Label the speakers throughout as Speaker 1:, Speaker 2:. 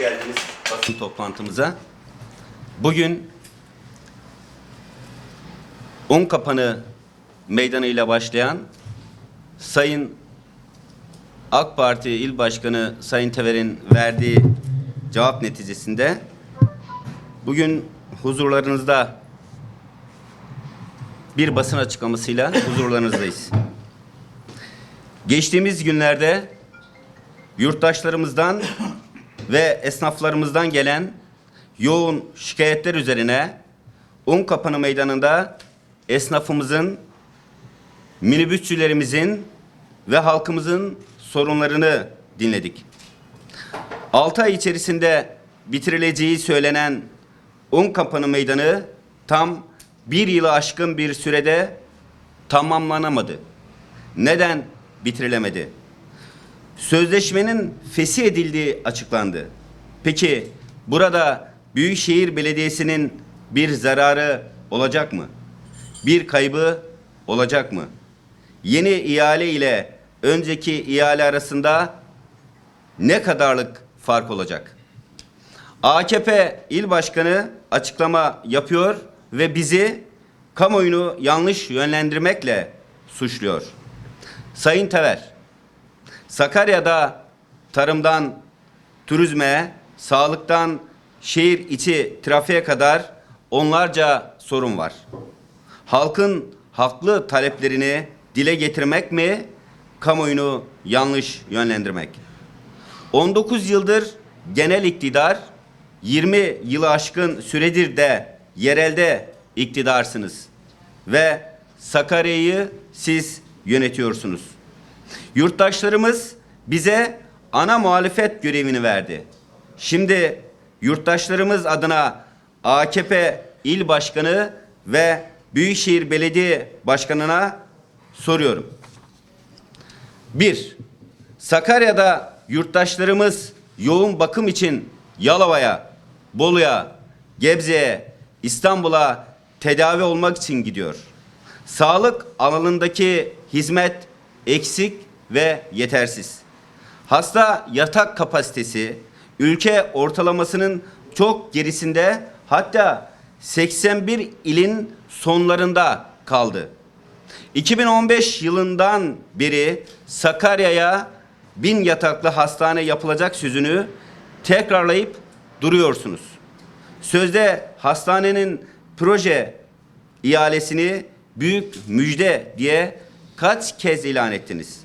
Speaker 1: geldiniz basın toplantımıza. Bugün Un Kapanı Meydanı ile başlayan Sayın AK Parti İl Başkanı Sayın Tever'in verdiği cevap neticesinde bugün huzurlarınızda bir basın açıklamasıyla huzurlarınızdayız. Geçtiğimiz günlerde yurttaşlarımızdan ve esnaflarımızdan gelen yoğun şikayetler üzerine Un Kapanı Meydanı'nda esnafımızın, minibüsçülerimizin ve halkımızın sorunlarını dinledik. 6 ay içerisinde bitirileceği söylenen Un Kapanı Meydanı tam bir yılı aşkın bir sürede tamamlanamadı. Neden bitirilemedi? Sözleşmenin fesih edildiği açıklandı. Peki burada Büyükşehir Belediyesi'nin bir zararı olacak mı? Bir kaybı olacak mı? Yeni ihale ile önceki ihale arasında ne kadarlık fark olacak? AKP il başkanı açıklama yapıyor ve bizi kamuoyunu yanlış yönlendirmekle suçluyor. Sayın Tever, Sakarya'da tarımdan turizme, sağlıktan şehir içi trafiğe kadar onlarca sorun var. Halkın haklı taleplerini dile getirmek mi, kamuoyunu yanlış yönlendirmek? 19 yıldır genel iktidar, 20 yılı aşkın süredir de yerelde iktidarsınız ve Sakarya'yı siz yönetiyorsunuz. Yurttaşlarımız bize ana muhalefet görevini verdi. Şimdi yurttaşlarımız adına AKP il başkanı ve Büyükşehir Belediye Başkanı'na soruyorum. Bir, Sakarya'da yurttaşlarımız yoğun bakım için Yalova'ya, Bolu'ya, Gebze'ye, İstanbul'a tedavi olmak için gidiyor. Sağlık alanındaki hizmet eksik ve yetersiz. Hasta yatak kapasitesi ülke ortalamasının çok gerisinde hatta 81 ilin sonlarında kaldı. 2015 yılından beri Sakarya'ya bin yataklı hastane yapılacak sözünü tekrarlayıp duruyorsunuz. Sözde hastanenin proje ihalesini büyük müjde diye kaç kez ilan ettiniz?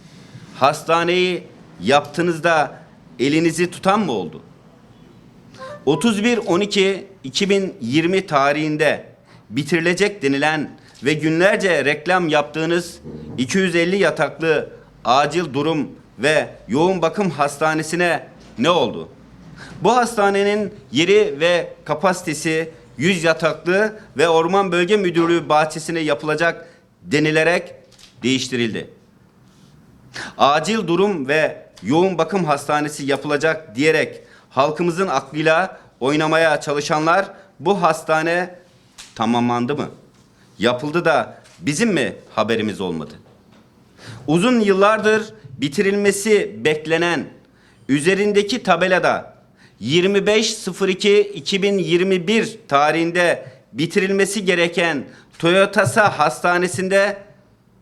Speaker 1: Hastaneyi yaptığınızda elinizi tutan mı oldu? 31-12-2020 tarihinde bitirilecek denilen ve günlerce reklam yaptığınız 250 yataklı acil durum ve yoğun bakım hastanesine ne oldu? Bu hastanenin yeri ve kapasitesi 100 yataklı ve Orman Bölge Müdürlüğü bahçesine yapılacak denilerek değiştirildi. Acil durum ve yoğun bakım hastanesi yapılacak diyerek halkımızın aklıyla oynamaya çalışanlar bu hastane tamamlandı mı? Yapıldı da bizim mi haberimiz olmadı? Uzun yıllardır bitirilmesi beklenen üzerindeki tabelada 25.02.2021 tarihinde bitirilmesi gereken Toyotasa Hastanesi'nde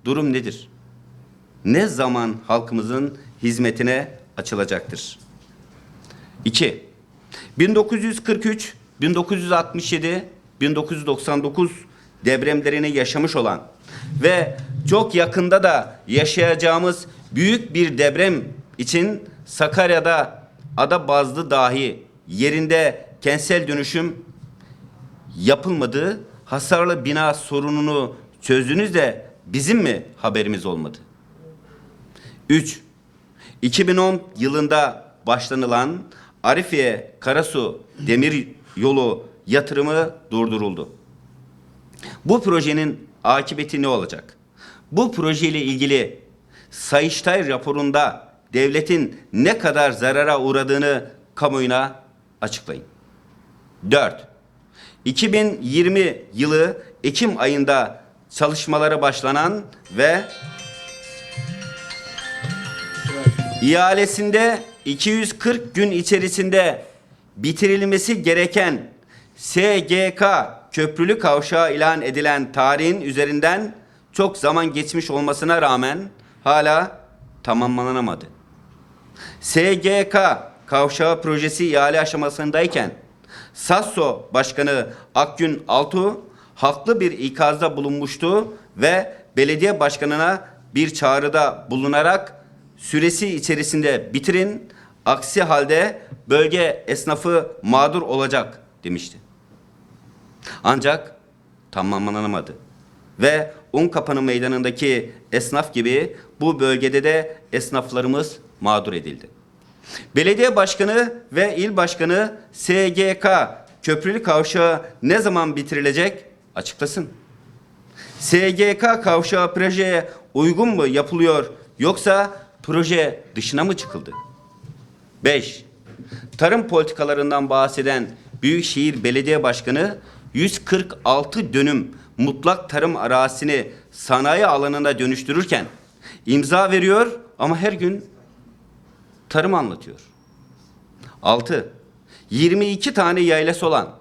Speaker 1: durum nedir? Ne zaman halkımızın hizmetine açılacaktır? 2. 1943, 1967, 1999 depremlerini yaşamış olan ve çok yakında da yaşayacağımız büyük bir deprem için Sakarya'da ada bazlı dahi yerinde kentsel dönüşüm yapılmadığı hasarlı bina sorununu çözdünüz de bizim mi haberimiz olmadı? 3. 2010 yılında başlanılan Arifiye Karasu Demir Yolu yatırımı durduruldu. Bu projenin akıbeti ne olacak? Bu projeyle ilgili Sayıştay raporunda devletin ne kadar zarara uğradığını kamuoyuna açıklayın. 4. 2020 yılı Ekim ayında çalışmaları başlanan ve ihalesinde 240 gün içerisinde bitirilmesi gereken SGK köprülü kavşağı ilan edilen tarihin üzerinden çok zaman geçmiş olmasına rağmen hala tamamlanamadı. SGK kavşağı projesi ihale aşamasındayken Sasso Başkanı Akgün Altuğ haklı bir ikazda bulunmuştu ve belediye başkanına bir çağrıda bulunarak süresi içerisinde bitirin aksi halde bölge esnafı mağdur olacak demişti. Ancak tamamlanamadı. Ve Unkapanı meydanındaki esnaf gibi bu bölgede de esnaflarımız mağdur edildi. Belediye başkanı ve il başkanı SGK köprülü kavşağı ne zaman bitirilecek açıklasın. SGK kavşağı projeye uygun mu yapılıyor yoksa proje dışına mı çıkıldı? 5. Tarım politikalarından bahseden Büyükşehir Belediye Başkanı 146 dönüm mutlak tarım arazisini sanayi alanına dönüştürürken imza veriyor ama her gün tarım anlatıyor. 6. 22 tane yaylası olan,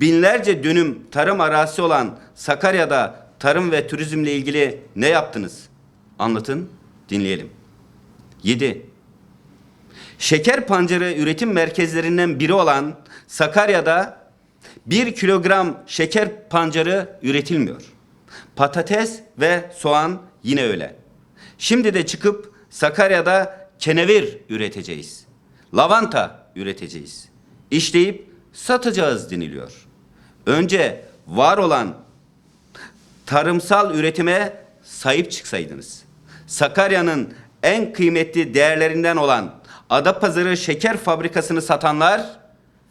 Speaker 1: binlerce dönüm tarım arazisi olan Sakarya'da tarım ve turizmle ilgili ne yaptınız? Anlatın, dinleyelim. 7. Şeker pancarı üretim merkezlerinden biri olan Sakarya'da bir kilogram şeker pancarı üretilmiyor. Patates ve soğan yine öyle. Şimdi de çıkıp Sakarya'da kenevir üreteceğiz. Lavanta üreteceğiz. İşleyip satacağız deniliyor. Önce var olan tarımsal üretime sahip çıksaydınız. Sakarya'nın en kıymetli değerlerinden olan Adapazarı Şeker Fabrikası'nı satanlar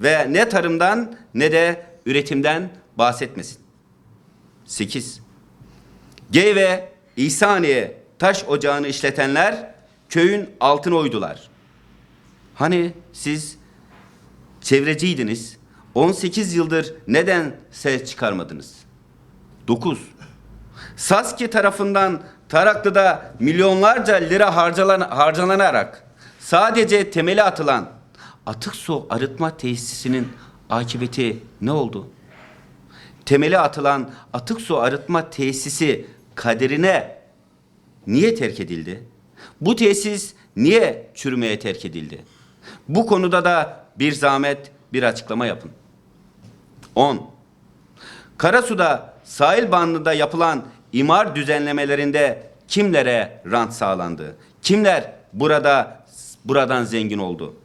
Speaker 1: ve ne tarımdan ne de üretimden bahsetmesin. 8. G ve İhsaniye taş ocağını işletenler köyün altını oydular. Hani siz çevreciydiniz. 18 yıldır neden ses çıkarmadınız? 9. Saski tarafından Taraklı'da milyonlarca lira harcalan, harcananarak sadece temeli atılan atık su arıtma tesisinin akıbeti ne oldu? Temeli atılan atık su arıtma tesisi kaderine niye terk edildi? Bu tesis niye çürümeye terk edildi? Bu konuda da bir zahmet bir açıklama yapın. 10. Karasu'da sahil bandında yapılan imar düzenlemelerinde kimlere rant sağlandı? Kimler burada buradan zengin oldu?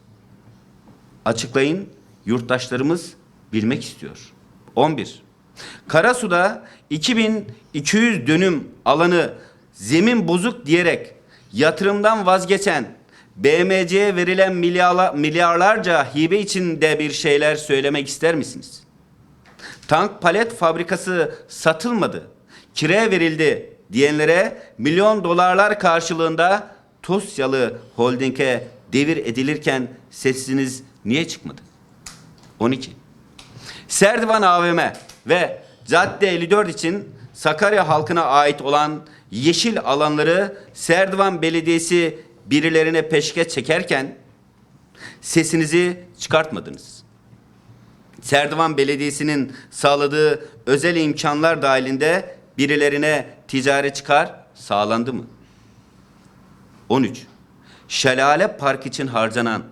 Speaker 1: Açıklayın. Yurttaşlarımız bilmek istiyor. 11. Karasu'da 2200 dönüm alanı zemin bozuk diyerek yatırımdan vazgeçen BMC'ye verilen milyarla, milyarlarca hibe içinde bir şeyler söylemek ister misiniz? Tank palet fabrikası satılmadı, kiraya verildi diyenlere milyon dolarlar karşılığında Tosyalı Holding'e devir edilirken sesiniz niye çıkmadı? 12. Serdivan AVM ve Cadde 54 için Sakarya halkına ait olan yeşil alanları Serdivan Belediyesi birilerine peşkeş çekerken sesinizi çıkartmadınız. Serdivan Belediyesi'nin sağladığı özel imkanlar dahilinde birilerine ticari çıkar sağlandı mı? 13. Şelale Park için harcanan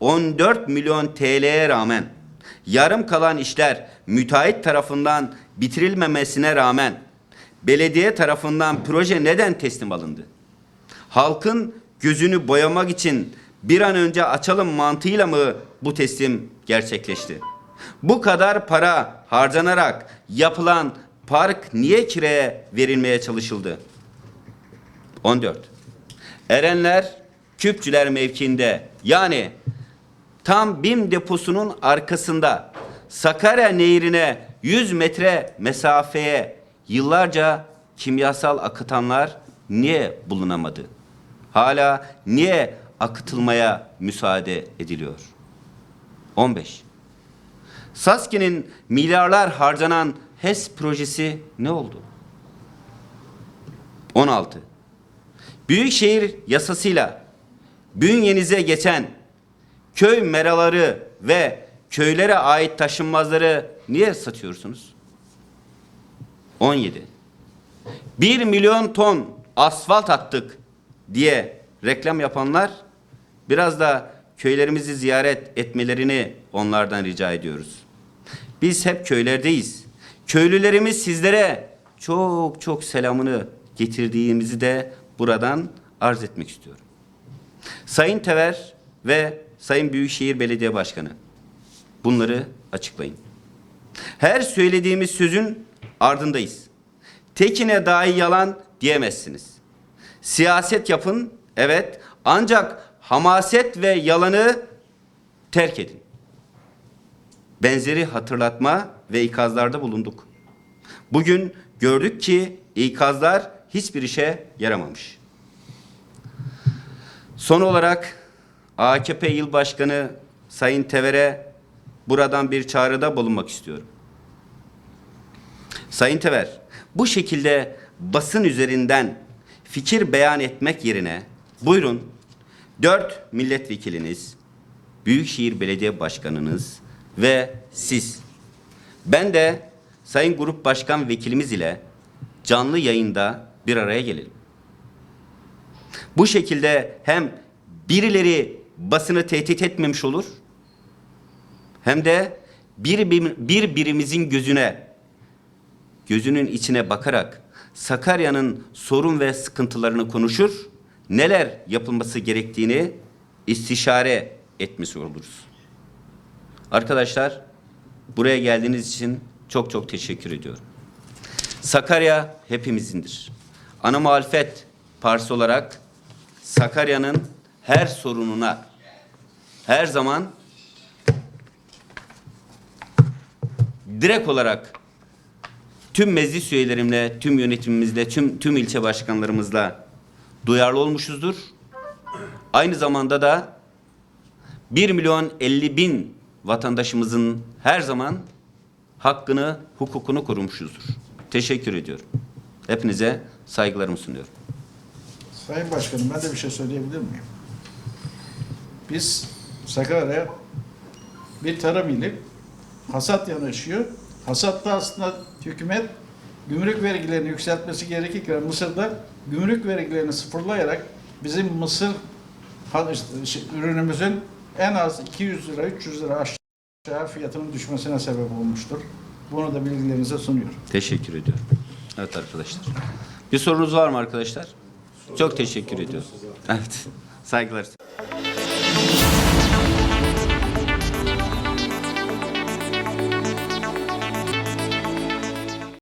Speaker 1: 14 milyon TL'ye rağmen yarım kalan işler müteahhit tarafından bitirilmemesine rağmen belediye tarafından proje neden teslim alındı? Halkın gözünü boyamak için bir an önce açalım mantığıyla mı bu teslim gerçekleşti? Bu kadar para harcanarak yapılan park niye kiraya verilmeye çalışıldı? 14. Erenler Küpçüler mevkiinde yani tam BİM deposunun arkasında Sakarya Nehri'ne 100 metre mesafeye yıllarca kimyasal akıtanlar niye bulunamadı? Hala niye akıtılmaya müsaade ediliyor? 15. Saski'nin milyarlar harcanan HES projesi ne oldu? 16. Büyükşehir yasasıyla bünyenize geçen köy meraları ve köylere ait taşınmazları niye satıyorsunuz? 17. 1 milyon ton asfalt attık diye reklam yapanlar biraz da köylerimizi ziyaret etmelerini onlardan rica ediyoruz. Biz hep köylerdeyiz. Köylülerimiz sizlere çok çok selamını getirdiğimizi de buradan arz etmek istiyorum. Sayın Tever ve Sayın Büyükşehir Belediye Başkanı bunları açıklayın. Her söylediğimiz sözün ardındayız. Tekine dahi yalan diyemezsiniz. Siyaset yapın, evet, ancak hamaset ve yalanı terk edin. Benzeri hatırlatma ve ikazlarda bulunduk. Bugün gördük ki ikazlar hiçbir işe yaramamış. Son olarak AKP Yıl Başkanı Sayın Tever'e buradan bir çağrıda bulunmak istiyorum. Sayın Tever, bu şekilde basın üzerinden fikir beyan etmek yerine buyurun dört milletvekiliniz, Büyükşehir Belediye Başkanınız ve siz. Ben de Sayın Grup Başkan Vekilimiz ile canlı yayında bir araya gelelim. Bu şekilde hem birileri basını tehdit etmemiş olur hem de bir, bir birimizin gözüne gözünün içine bakarak Sakarya'nın sorun ve sıkıntılarını konuşur, neler yapılması gerektiğini istişare etmiş oluruz. Arkadaşlar, buraya geldiğiniz için çok çok teşekkür ediyorum. Sakarya hepimizindir. Ana muhalefet partisi olarak Sakarya'nın her sorununa her zaman direkt olarak tüm meclis üyelerimle, tüm yönetimimizle, tüm tüm ilçe başkanlarımızla duyarlı olmuşuzdur. Aynı zamanda da 1 milyon 50 bin vatandaşımızın her zaman hakkını, hukukunu korumuşuzdur. Teşekkür ediyorum. Hepinize saygılarımı sunuyorum.
Speaker 2: Sayın Başkanım ben de bir şey söyleyebilir miyim? Biz Sakarya bir tarım ili hasat yanaşıyor. Hasatta aslında hükümet gümrük vergilerini yükseltmesi gerekirken Mısır'da gümrük vergilerini sıfırlayarak bizim mısır şey, ürünümüzün en az 200 lira 300 lira aşağı fiyatının düşmesine sebep olmuştur. Bunu da bilgilerinize sunuyorum.
Speaker 1: Teşekkür ediyorum. Evet arkadaşlar. Bir sorunuz var mı arkadaşlar? Çok teşekkür ediyorum. Evet. Saygılar.